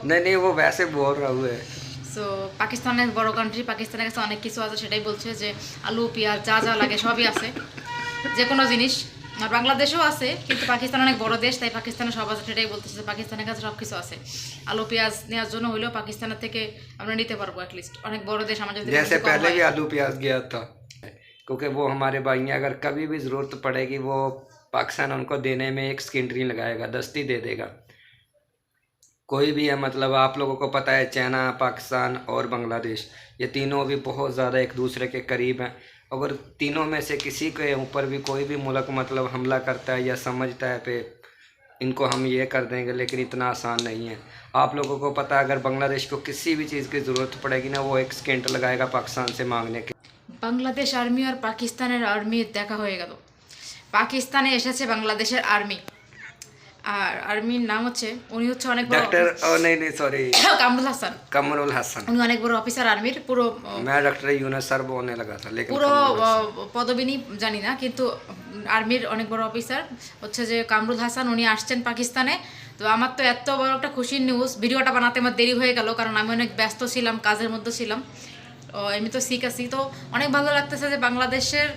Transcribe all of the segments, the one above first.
नहीं नहीं वो वैसे बोल रहा हुआ है সো পাকিস্তানের বড় কান্ট্রি পাকিস্তানের কাছে অনেক কিছু আছে সেটাই বলছে যে আলু পেঁয়াজ যা যা লাগে সবই আছে যে কোনো জিনিস আর বাংলাদেশেও আছে কিন্তু পাকিস্তান অনেক বড় দেশ তাই পাকিস্তানে সব আছে সেটাই বলতেছে যে পাকিস্তানের কাছে সব কিছু আছে আলু পেঁয়াজ নেওয়ার জন্য হইলেও পাকিস্তানের থেকে আমরা নিতে পারবো অ্যাটলিস্ট অনেক বড় দেশ আমাদের থেকে जैसे বেশি কম पहले হয়। भी आलू प्याज गया था क्योंकि वो हमारे भाई हैं अगर कभी भी ज़रूरत पड़ेगी वो पाकिस्तान उनको देने में एक सेकेंडरी लगाएगा दस्ती दे देगा कोई भी है मतलब आप लोगों को पता है चाइना पाकिस्तान और बांग्लादेश ये तीनों भी बहुत ज़्यादा एक दूसरे के करीब हैं अगर तीनों में से किसी के ऊपर भी कोई भी मुल्क मतलब हमला करता है या समझता है पे इनको हम ये कर देंगे लेकिन इतना आसान नहीं है आप लोगों को पता है अगर बांग्लादेश को किसी भी चीज़ की ज़रूरत पड़ेगी ना वो एक सेकेंड लगाएगा पाकिस्तान से मांगने के বাংলাদেশ আর্মি আর পাকিস্তানের আর্মি দেখা হয়ে গেল পাকিস্তানে এসেছে বাংলাদেশের আর্মি আর আর্মির নাম হচ্ছে উনি হচ্ছে অনেক বড় डॉक्टर ओ नहीं नहीं सॉरी কামরুল হাসান कमरुल हसन উনি অনেক বড় অফিসার আর্মির পুরো আহ, मैं डॉक्टर यूनस सर बोलने लगा था लेकिन পুরো कमरुल हसन। আহ, পদবিনী জানি না কিন্তু আর্মির অনেক বড় অফিসার হচ্ছে যে কামরুল হাসান উনি আসছেন পাকিস্তানে তো আমার তো এত বড় একটা খুশির নিউজ ভিডিওটা বানাতে আমার দেরি হয়ে গেল কারণ আমি অনেক ব্যস্ত ছিলাম কাজের মধ্যে ছিলাম ও, এমনি তো শিখ আছি তো অনেক ভালো লাগতেছে যে বাংলাদেশের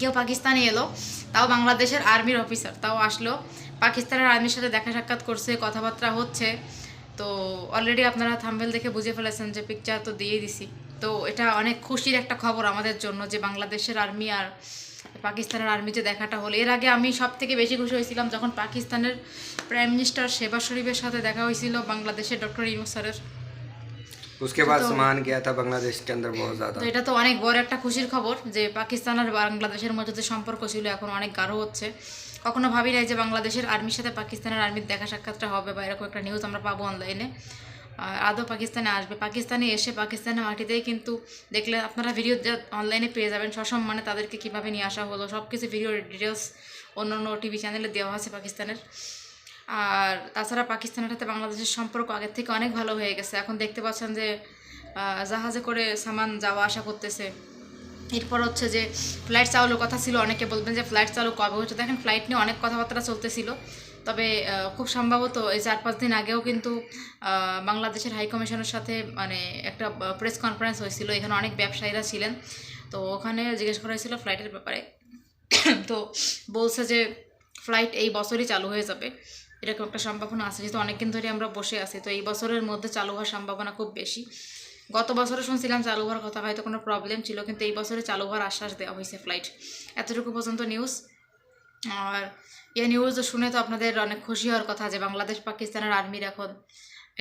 কেউ পাকিস্তানে এলো তাও বাংলাদেশের আর্মির অফিসার তাও আসলো পাকিস্তানের আর্মির সাথে দেখা সাক্ষাৎ করছে কথাবার্তা হচ্ছে তো অলরেডি আপনারা থাম্বেল দেখে বুঝে ফেলেছেন যে পিকচার তো দিয়ে দিছি তো এটা অনেক খুশির একটা খবর আমাদের জন্য যে বাংলাদেশের আর্মি আর পাকিস্তানের আর্মি যে দেখাটা হলো এর আগে আমি সব থেকে বেশি খুশি হয়েছিলাম যখন পাকিস্তানের প্রাইম মিনিস্টার শেবা শরীফের সাথে দেখা হয়েছিল বাংলাদেশের ডক্টর ইউনুস স্যারের उसके बाद सामान गया था बांग्लादेश के अंदर बहुत ज़्यादा তো এটা তো অনেক বড় একটা খুশির খবর যে পাকিস্তান আর বাংলাদেশের মধ্যে যে সম্পর্ক ছিল এখন অনেক গাঢ় হচ্ছে কখনো ভাবি নাই যে বাংলাদেশের আর্মির সাথে পাকিস্তানের আর্মির দেখা সাক্ষাৎটা হবে বা এরকম একটা নিউজ আমরা পাবো অনলাইনে আদৌ পাকিস্তানে আসবে। পাকিস্তানে এসে পাকিস্তানের মাটিতেই কিন্তু দেখলে আপনারা ভিডিও অনলাইনে পেয়ে যাবেন। সসম্মানে তাদেরকে কীভাবে নিয়ে আসা হলো সব কিছু ভিডিও ডিটেলস অন্য অন্য টিভি চ্যানেলে দেওয়া আছে পাকিস্তানের। আর তাছাড়া পাকিস্তানের সাথে বাংলাদেশের সম্পর্ক আগের থেকে অনেক ভালো হয়ে গেছে। এখন দেখতে পাচ্ছেন যে জাহাজে করে সামান যাওয়া আসা করতেছে। এরপর হচ্ছে যে ফ্লাইট চালুর কথা ছিল, অনেকে বলবেন যে ফ্লাইট চালু কবে হচ্ছে দেখেন ফ্লাইট নিয়ে অনেক কথাবার্তা চলতেছিল। তবে খুব সম্ভবত এই চার পাঁচ দিন আগেও কিন্তু বাংলাদেশের হাই কমিশনের সাথে মানে একটা প্রেস কনফারেন্স হয়েছিল। এখানে অনেক ব্যবসায়ীরা ছিলেন। তো ওখানে জিজ্ঞেস করা হয়েছিল ফ্লাইটের ব্যাপারে। তো বলছে যে ফ্লাইট এই বছরই চালু হয়ে যাবে। এরকম একটা সম্ভাবনা আছে। যেহেতু অনেকদিন ধরে আমরা বসে আছি, তো এই বছরের মধ্যে চালু হওয়ার সম্ভাবনা খুব বেশি। গত বছরে শুনছিলাম চালু হওয়ার কথা, হয়তো কোনো প্রবলেম ছিল, কিন্তু এই বছরে চালু হওয়ার আশ্বাস দেওয়া হয়েছে ফ্লাইট এতটুকু পর্যন্ত নিউজ আর এই নিউজ শুনে তো আপনাদের অনেক খুশি হওয়ার কথা যে বাংলাদেশ, পাকিস্তানের আর্মির এখন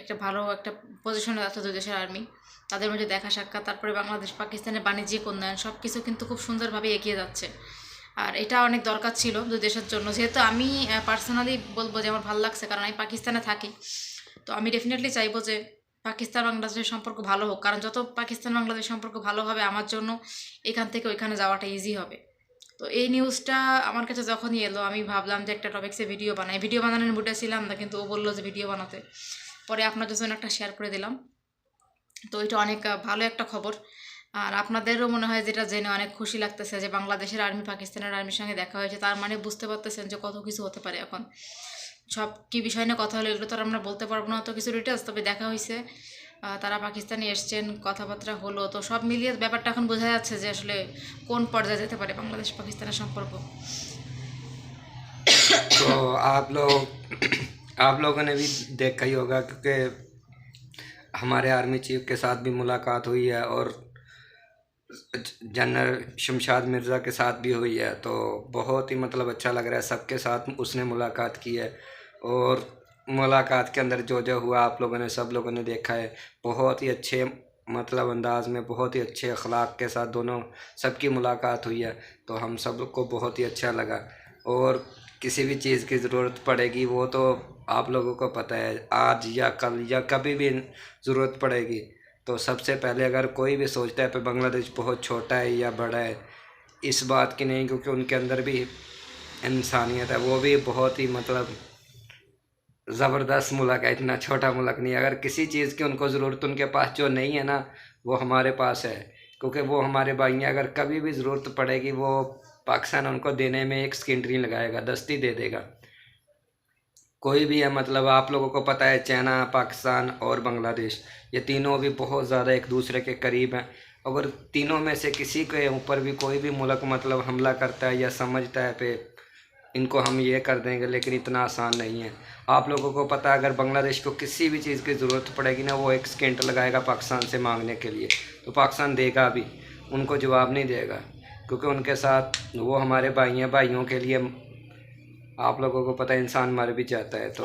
একটা ভালো একটা পজিশনে আছে দুই দেশের আর্মি তাদের মধ্যে দেখা সাক্ষাৎ, তারপরে বাংলাদেশ, পাকিস্তানের বাণিজ্যিক উন্নয়ন সব কিছু কিন্তু খুব সুন্দরভাবে এগিয়ে যাচ্ছে। আর এটা অনেক দরকার ছিল দুই দেশের জন্য। যেহেতু আমি পার্সোনালি বলব যে আমার ভালো লাগছে, কারণ আমি পাকিস্তানে থাকি। তো আমি ডেফিনেটলি চাইব যে পাকিস্তান বাংলাদেশের সম্পর্ক ভালো হোক, কারণ যত পাকিস্তান বাংলাদেশ সম্পর্ক ভালো হবে, আমার জন্য এখান থেকে ওইখানে যাওয়াটা ইজি হবে। তো এই নিউজটা আমার কাছে যখনই এলো, আমি ভাবলাম যে একটা টপিক্সে ভিডিও বানাই। ভিডিও বানানোর মুডে ছিলাম না, কিন্তু ও বলল যে ভিডিও বানাতে। পরে আপনাদের জন্য একটা শেয়ার করে দিলাম। তো এটা অনেক ভালো একটা খবর। আর আপনাদেরও মনে হয় যেটা জেনে অনেক খুশি লাগতেছে যে বাংলাদেশের আর্মি পাকিস্তানের আর্মির সঙ্গে দেখা হয়েছে। তার মানে বুঝতে পারতেছেন যে কত কিছু হতে পারে এখন। সব কি বিষয় নিয়ে কথা হলো এগুলো তো আর আমরা বলতে পারবো না অত কিছু ডিটেলস তবে দেখা হয়েছে আহ, তারা পাকিস্তানে এসছেন কথাবার্তা হলো তো সব মিলিয়ে ব্যাপারটা এখন বোঝা যাচ্ছে যে আসলে কোন পর্যায়ে যেতে পারে বাংলাদেশ পাকিস্তানের সম্পর্ক तो आप लोग आप लोगों ने भी देखा ही होगा क्योंकि हमारे आर्मी चीफ के साथ भी मुलाकात हुई है और जनरल शमशाद मिर्ज़ा के साथ भी हुई है तो बहुत ही मतलब अच्छा लग रहा है सबके साथ उसने मुलाकात की है और मुलाकात के अंदर जो जो हुआ, आप लोगों ने, सब लोगों ने देखा है। बहुत ही अच्छे मतलब अंदाज में, बहुत ही अच्छे अखलाक के साथ दोनों, सबकी मुलाकात हुई है। तो हम सबको बहुत ही अच्छा लगा। और किसी भी चीज़ की ज़रूरत पड़ेगी, वो तो आप लोगों को पता है, आज या कल या कभी भी ज़रूरत पड़ेगी। तो सबसे पहले अगर कोई भी सोचता है कि बांग्लादेश बहुत छोटा है या बड़ा है, इस बात की नहीं, क्योंकि उनके अंदर भी इंसानियत है। वो भी बहुत ही मतलब ज़बरदस्त मुल्क है, इतना छोटा मुल्क नहीं। अगर किसी चीज़ की उनको ज़रूरत उनके पास जो नहीं है ना, वो हमारे पास है। क्योंकि वो हमारे भाई हैं, अगर कभी भी ज़रूरत पड़ेगी, वो पाकिस्तान उनको देने में एक सेकेंडरी लगाएगा, दस्ती दे देगा। कोई भी है मतलब आप लोगों को पता है, चाइना, पाकिस्तान और बांग्लादेश, ये तीनों भी बहुत ज़्यादा एक दूसरे के करीब हैं। अगर तीनों में से किसी के ऊपर भी कोई भी मुल्क मतलब हमला करता है या समझता है पे इनको हम ये कर देंगे, लेकिन इतना आसान नहीं है। आप लोगों को पता है, अगर बांग्लादेश को किसी भी चीज़ की ज़रूरत पड़ेगी ना, वो एक स्केंट लगाएगा पाकिस्तान से मांगने के लिए। तो पाकिस्तान देगा भी, उनको जवाब नहीं देगा, क्योंकि उनके साथ वो हमारे भाई हैं भाइयों के लिए, आप लोगों को पता है, इंसान मर भी जाता है तो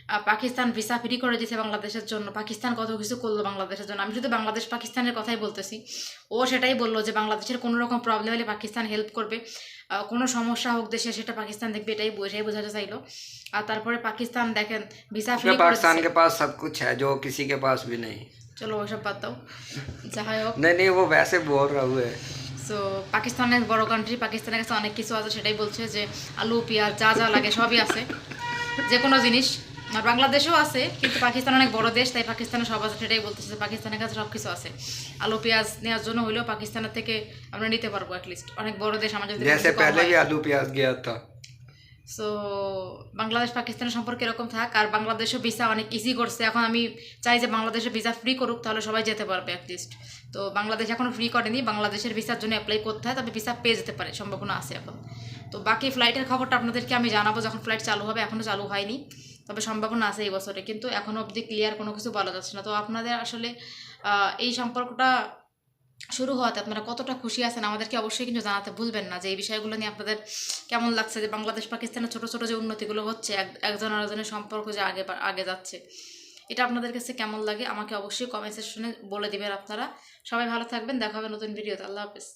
অনেক কিছু হয়ে গেল এর ভিতরে দেখলেন যে আহ, পাকিস্তান ভিসা ফ্রি করে দিয়েছে বাংলাদেশের জন্য পাকিস্তান কত কিছু করলো বাংলাদেশের জন্য আমি শুধু বাংলাদেশ পাকিস্তানের কথাই বলতেছি ও সেটাই বললো যে বাংলাদেশের কোনো রকম প্রবলেম হলে পাকিস্তান হেল্প করবে আহ, কোনো সমস্যা হোক দেশে সেটা পাকিস্তান দেখবে এটাই বোঝাই বোঝাতে চাইলো আর তারপরে পাকিস্তান দেখেন ভিসা ফ্রি क्योंकि पाकिस्तान के पास सब कुछ है जो किसी के पास भी नहीं চলো ওইসব বাদ দাও যাই হোক नहीं नहीं वो वैसे बोल रहा हुआ है সো পাকিস্তানের বড় কান্ট্রি পাকিস্তানের কাছে অনেক কিছু আছে সেটাই বলছে যে আলু পেঁয়াজ যা যা লাগে সবই আছে যে কোনো জিনিস আর বাংলাদেশেও আছে কিন্তু পাকিস্তান অনেক বড় দেশ তাই পাকিস্তানে সব আছে সেটাই বলতেছে যে পাকিস্তানের কাছে সব কিছু আছে আলু পেঁয়াজ নেওয়ার জন্য হলেও পাকিস্তানের থেকে আমরা নিতে পারবো অ্যাটলিস্ট অনেক বড় দেশ আমাদের থেকে जैसे বেশি কম पहले হয়। भी आलू प्याज गया था সো বাংলাদেশ পাকিস্তানের সম্পর্কে এরকম থাক আর বাংলাদেশও ভিসা অনেক ইজি করছে এখন আমি চাই যে বাংলাদেশে ভিসা ফ্রি করুক তাহলে সবাই যেতে পারবে অ্যাটলিস্ট তো বাংলাদেশ এখনও ফ্রি করেনি বাংলাদেশের ভিসার জন্য অ্যাপ্লাই করতে হয় তবে ভিসা পেয়ে যেতে পারে সম্ভাবনা আছে এখন তো বাকি ফ্লাইটের খবরটা আপনাদেরকে আমি জানাবো যখন ফ্লাইট চালু হবে এখনও চালু হয়নি তবে সম্ভাবনা আছে এই বছরে। কিন্তু এখনও অবধি ক্লিয়ার কোনো কিছু বলা যাচ্ছে না। তো আপনাদের আসলে এই সম্পর্কটা শুরু হওয়াতে আপনারা কতটা খুশি আছেন আমাদেরকে অবশ্যই কিন্তু জানাতে ভুলবেন না যে এই বিষয়গুলো নিয়ে আপনাদের কেমন লাগছে, যে বাংলাদেশ, পাকিস্তানের ছোট ছোট যে উন্নতিগুলো হচ্ছে, এক, একজন আরেকজনের সম্পর্ক যে আগে আগে যাচ্ছে, এটা আপনাদের কাছে কেমন লাগে আমাকে অবশ্যই কমেন্ট সেকশনে বলে দিবেন আপনারা। সবাই ভালো থাকবেন, দেখা হবে নতুন ভিডিওতে আল্লাহ হাফেজ।